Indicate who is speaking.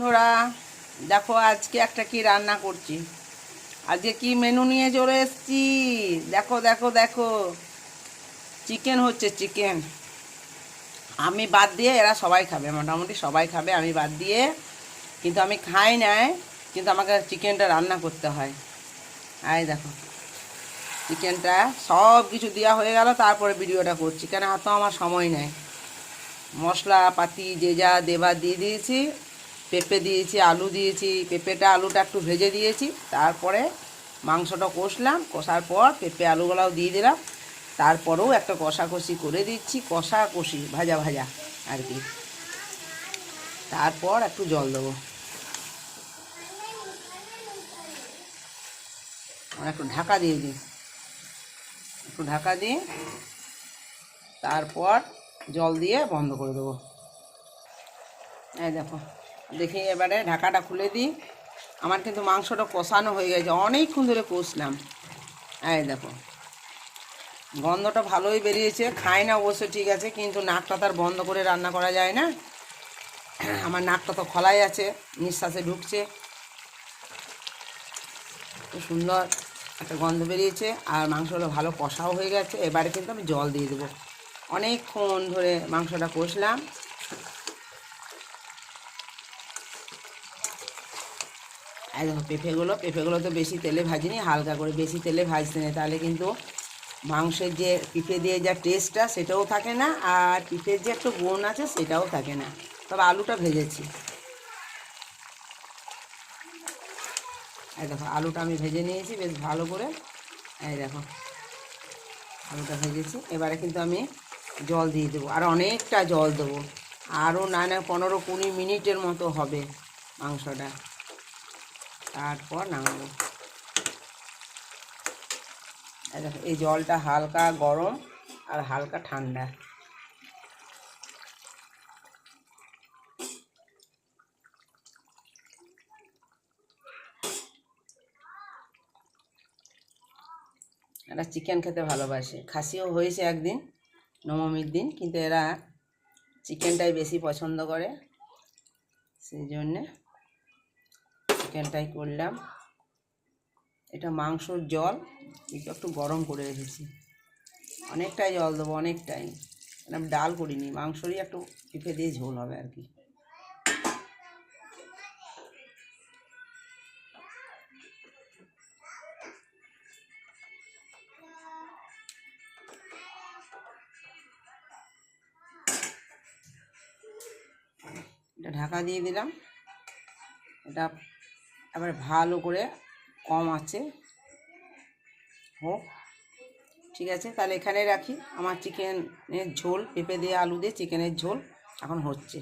Speaker 1: বন্ধুরা, দেখো আজকে একটা কি রান্না করছি। আজকে কি মেনু নিয়ে চলে এসেছি? দেখো দেখো দেখো। চিকেন হচ্ছে চিকেন আমি বাদ দিয়ে এরা সবাই খাবে, মোটামুটি সবাই খাবে, আমি বাদ দিয়ে। কিন্তু আমি খাই নাই, কিন্তু আমাকে চিকেনটা রান্না করতে হয়। আয় দেখো। চিকেনটা সব কিছু দেওয়া হয়ে গেল, তারপরে ভিডিওটা করছি। কেন হাত আমার সময় নেই। মশলা পাতি যে যা দেবার দিয়ে দিয়েছি পেঁপে দিয়েছি, আলু দিয়েছি, পেঁপেটা আলুটা একটু ভেজে দিয়েছি, তারপরে মাংসটা কষলাম, কষার পর পেঁপে আলুগুলাও দিয়ে দিলাম, তারপরেও একটা কষাকষি করে দিচ্ছি কষা কষি ভাজা ভাজা আর কি। তারপর একটু জল দেবো। একটু ঢাকা দিয়ে দিই। একটু ঢাকা দিয়ে তারপর জল দিয়ে বন্ধ করে দেবো। এই দেখো। দেখি এবারে ঢাকাটা খুলে দিই। আমার কিন্তু মাংসটা কষানো হয়ে গেছে। অনেকক্ষণ ধরে কষলাম। এই দেখো। গন্ধটা ভালোই বেরিয়েছে। খাই না অবশ্য, ঠিক আছে, কিন্তু নাকটা তার বন্ধ করে রান্না করা যায় না। আমার নাকটা তো খোলাই আছে, নিঃশ্বাসে ঢুকছে। সুন্দর একটা গন্ধ বেরিয়েছে, আর মাংসটা ভালো কষাও হয়ে গেছে। এবারে কিন্তু আমি জল দিয়ে দেবো। অনেকক্ষণ ধরে মাংসটা কষলাম। এই দেখো পেঁপেগুলো পেঁপেগুলো তো বেশি তেলে ভাজিনি, হালকা করে বেশি তেলে ভাজতে নেই। তাহলে কিন্তু মাংসের যে পিঁপে দিয়ে যা টেস্টটা সেটাও থাকে না, আর পিঁপের যে একটু গুণ আছে সেটাও থাকে না। তবে আলুটা ভেজেছি। এই দেখো, আলুটা আমি ভেজে নিয়েছি, বেশ ভালো করে। এই দেখো, আলুটা ভেজেছি। এবারে কিন্তু আমি জল দিয়ে দেবো, আর অনেকটা জল দেবো। আরও না না পনেরো কুড়ি মিনিটের মতো হবে মাংসটা। তারপর নামাবো। এই জলটা হালকা গরম আর হালকা ঠান্ডা। এরা চিকেন খেতে ভালোবাসে। খাসিও হয়েছে একদিন, নবমীর দিন, কিন্তু এরা চিকেনটাই বেশি পছন্দ করে। সেই জন্যে চিকেনটাই করলাম। এটা মাংসর জল, একটু একটু গরম করে রেখেছি। অনেকটাই জল দেবো, অনেকটাই। মানে আমি ডাল করিনি, মাংসরই একটু পিঠে দিয়ে ঝোল হবে আর কি। এটা ঢাকা দিয়ে দিলাম। এটা এবার ভালো করে কম আছে। হোক, ঠিক আছে, তাহলে এখানে রাখি। আমার চিকেনের ঝোল, পেঁপে দিয়ে আলু দিয়ে চিকেনের ঝোল এখন হচ্ছে।